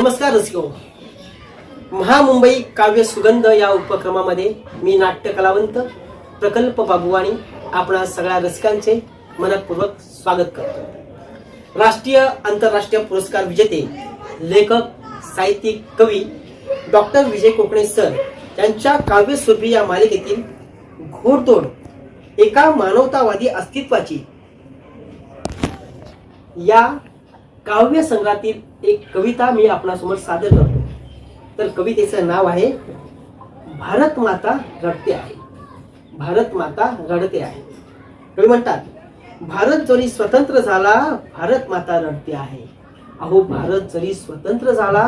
नमस्कार रसिको. महामुंबई काव्य सुगंध या उपक्रमामध्ये मी नाट्य कलावंत प्रकल्प बाबुवाणी आपणा सगळ्या रसिकांचे मनपूर्वक स्वागत करतो. राष्ट्रीय आंतरराष्ट्रीय पुरस्कार विजेते लेखक साहित्यिक कवी डॉक्टर विजय कोकणे सर यांच्या काव्यस्वरूपी या मालिकेतील घोडतोड एका मानवतावादी अस्तित्वाची या काव्य संघातील एक कविता मी आपणासमोर सादर करतो. तर कवितेचं नाव आहे भारत माता रडते आहे. भारत माता रडते आहे. कवी म्हणतात भारत जरी स्वतंत्र झाला भारत माता रडते आहे. अहो भारत जरी स्वतंत्र झाला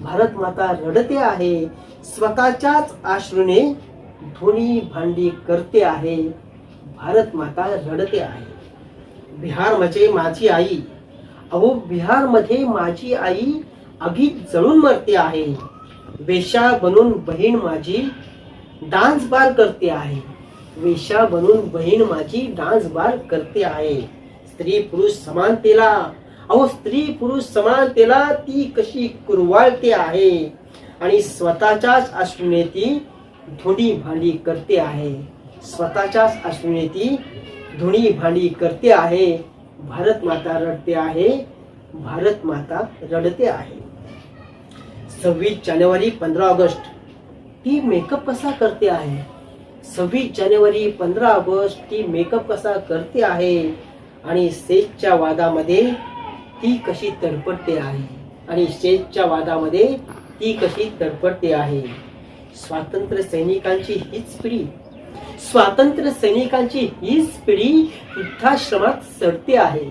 भारत माता रडते आहे. स्वतःच्याच आश्रूने धोनी भांडी करते आहे. भारत माता रडते आहे. बिहार म्हणजे माझी आई अहो बिहारमध्ये माझी आई आगीत जळून मरते आहे. वेशा बनून बहीण माझी डान्स बार करते आहे. वेशा बनून बहीण माझी डान्स बार करते आहे. स्त्री पुरुष समानतेला अहो स्त्री पुरुष समानतेला ती कशी कुरवाळते आहे. आणि स्वतःच्याच अश्रूने ती धुणी भांडी करते आहे. स्वतःच्याच अश्रूने ती धुणी भांडी करते आहे. भारत माता रडते आहे भारत माता रडते आहे. सव्वीस जानेवारी पंधरा ऑगस्ट ती मेकअप कसा करते आहे? सव्वीस जानेवारी पंधरा ऑगस्ट ती मेकअप कसा करते आहे? आणि सेजच्या वादामध्ये ती कशी तडपडते आहे? आणि सेजच्या वादामध्ये ती कशी तडपडते आहे? स्वातंत्र्य सैनिकांची हीच पिढी. स्वातंत्र्य सैनिकांची हीच पिढी वृद्धाश्रमात सडते आहे.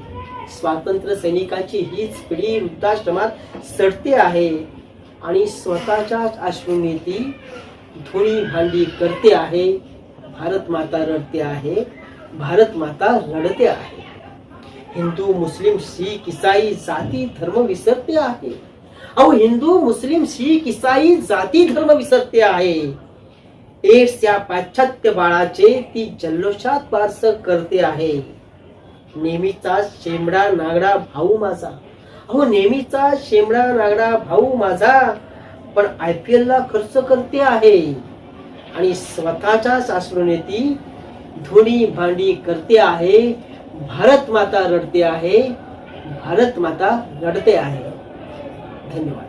स्वातंत्र्य सैनिकांची हीच पिढी वृद्धाश्रमात सडते आहे. आणि स्वतःच्याच अश्रूने ती धुणी भांडी करते आहे. भारत माता रडते आहे. भारत माता रडते आहे. हिंदू मुस्लिम शीख इसाई जाती धर्म विसरते आहे. अहो हिंदू मुस्लिम शीख इसाई जाती धर्म विसरते आहे. एड्स या पाश्चात्य बाळाचे ती जल्लोषात वारस करते आहे. नेहमीचा शेंबडा नागडा भाऊ माझा. अहो नेहमीचा शेंबडा नागडा भाऊ माझा पण आय पी एल ला खर्च करते आहे. आणि स्वतःच्या सासरूने ती धुणी भांडी करते आहे. भारत माता रडते आहे. भारत माता रडते आहे. धन्यवाद.